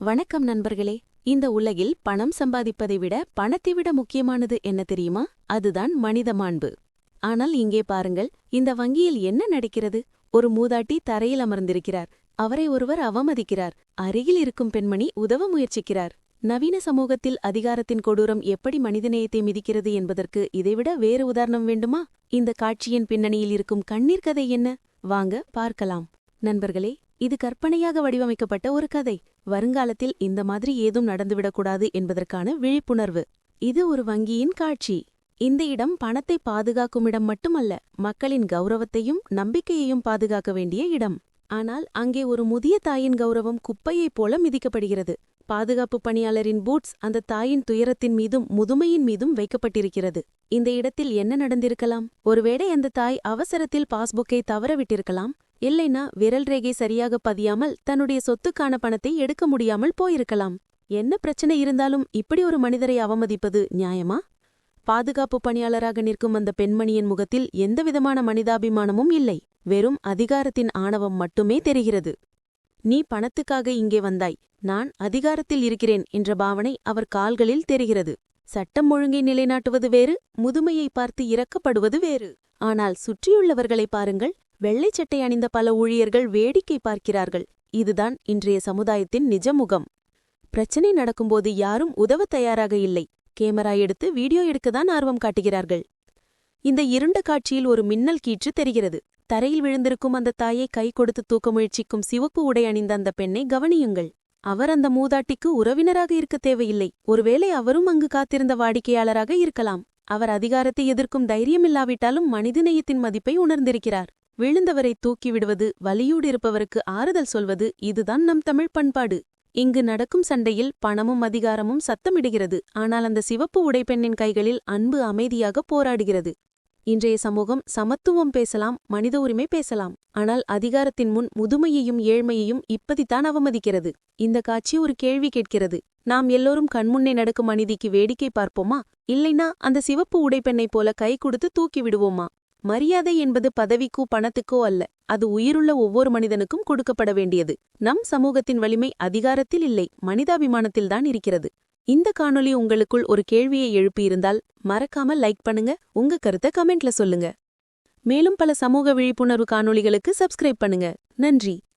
வணக்கம் நண்பர்களே. இந்த உலகில் பணம் சம்பாதிப்பதை விட பணத்தை விட முக்கியமானது என்ன தெரியுமா? அதுதான் மனித மாண்பு. ஆனால் இங்கே பாருங்கள் இந்த வங்கியில் என்ன நடக்கிறது? ஒரு மூதாட்டி தரையில் அமர்ந்திருக்கிறார். அவரை ஒருவர் அவமதிக்கிறார். அருகில் இருக்கும் பெண்மணி உதவ முயற்சிக்கிறார். நவீன சமூகத்தில் அதிகாரத்தின் கொடூரம் எப்படி மனிதநேயத்தை மிதிக்கிறது என்பதற்கு இதைவிட வேறு உதாரணம் வேண்டுமா? இந்த காட்சியின் பின்னணியில் இருக்கும் கண்ணீர் கதை என்ன? வாங்க பார்க்கலாம். நண்பர்களே இது கற்பனையாக வடிவமைக்கப்பட்ட ஒரு கதை. வருங்காலத்தில் இந்த மாதிரி ஏதும் நடந்துவிடக்கூடாது என்பதற்கான விழிப்புணர்வு. இது ஒரு வங்கியின் காட்சி. இந்த இடம் பணத்தை பாதுகாக்கும் இடம் மட்டுமல்ல மக்களின் கௌரவத்தையும் நம்பிக்கையையும் பாதுகாக்க வேண்டிய இடம். ஆனால் அங்கே ஒரு முதிய தாயின் கௌரவம் குப்பையைப் போல மிதிக்கப்படுகிறது. பாதுகாப்பு பணியாளரின் பூட்ஸ் அந்த தாயின் துயரத்தின் மீதும் முதுமையின் மீதும் வைக்கப்பட்டிருக்கிறது. இந்த இடத்தில் என்ன நடந்திருக்கலாம்? ஒருவேளை அந்த தாய் அவசரத்தில் பாஸ்புக்கை தவறவிட்டிருக்கலாம். இல்லைனா விரல் ரேகை சரியாக பதியாமல் தன்னுடைய சொத்துக்கான பணத்தை எடுக்க முடியாமல் போயிருக்கலாம். என்ன பிரச்சனை இருந்தாலும் இப்படி ஒரு மனிதரை அவமதிப்பது நியாயமா? பாதுகாப்பு பணியாளராக நிற்கும் அந்த பெண்மணியின் முகத்தில் எந்தவிதமான மனிதாபிமானமும் இல்லை. வெறும் அதிகாரத்தின் ஆணவம் மட்டுமே தெரிகிறது. நீ பணத்துக்காக இங்கே வந்தாய். நான் அதிகாரத்தில் இருக்கிறேன் என்ற பாவனை அவர் கால்களில் தெரிகிறது. சட்டம் ஒழுங்கை நிலைநாட்டுவது வேறு முதுமையை பார்த்து இறக்கப்படுவது வேறு. ஆனால் சுற்றியுள்ளவர்களை பாருங்கள். வெள்ளை சட்டை அணிந்த பல ஊழியர்கள் வேடிக்கை பார்க்கிறார்கள். இதுதான் இன்றைய சமுதாயத்தின் நிஜ முகம் பிரச்சனை நடக்கும்போது யாரும் உதவ தயாராக இல்லை. கேமரா எடுத்து வீடியோ எடுக்கத்தான் ஆர்வம் காட்டுகிறார்கள். இந்த இருண்ட காட்சியில் ஒரு மின்னல் கீற்று தெரிகிறது. தரையில் விழுந்திருக்கும் அந்த தாயை கை கொடுத்து தூக்க முயற்சிக்கும் சிவப்பு உடை அணிந்த அந்த பெண்ணை கவனியுங்கள். அவர் அந்த மூதாட்டிக்கு உறவினராக இருக்க தேவையில்லை. ஒருவேளை அவரும் அங்கு காத்திருந்த வாடிக்கையாளராக இருக்கலாம். அவர் அதிகாரத்தை எதிர்க்கும் தைரியமில்லாவிட்டாலும் மனிதநேயத்தின் மதிப்பை உணர்ந்திருக்கிறார். விழுந்தவரை தூக்கிவிடுவது வலியூடிருப்பவருக்கு ஆறுதல் சொல்வது இதுதான் நம் தமிழ் பண்பாடு. இங்கு நடக்கும் சண்டையில் பணமும் அதிகாரமும் சத்தமிடுகிறது. ஆனால் அந்த சிவப்பு உடைப்பெண்ணின் கைகளில் அன்பு அமைதியாக போராடுகிறது. இன்றைய சமூகம் சமத்துவம் பேசலாம் மனித உரிமை பேசலாம். ஆனால் அதிகாரத்தின் முன் முதுமையையும் ஏழ்மையையும் இப்பதித்தான் அவமதிக்கிறது. இந்த காட்சி ஒரு கேள்வி கேட்கிறது. நாம் எல்லோரும் கண்முன்னே நடக்கும் அநீதிக்கு வேடிக்கை பார்ப்போமா? இல்லைனா அந்த சிவப்பு உடைப்பெண்ணைப் போல கை கொடுத்து தூக்கி விடுவோமா மரியாதை என்பது பதவிக்கோ பணத்துக்கோ அல்ல. அது உயிருள்ள ஒவ்வொரு மனிதனுக்கும் கொடுக்கப்பட வேண்டியது. நம் சமூகத்தின் வலிமை அதிகாரத்தில் இல்லை மனிதாபிமானத்தில்தான் இருக்கிறது. இந்த காணொலி உங்களுக்குள் ஒரு கேள்வியை எழுப்பியிருந்தால் மறக்காம லைக் பண்ணுங்க உங்க கருத்தை கமெண்ட்ல சொல்லுங்க. மேலும் பல சமூக விழிப்புணர்வு காணொளிகளுக்கு சப்ஸ்கிரைப் பண்ணுங்க. நன்றி.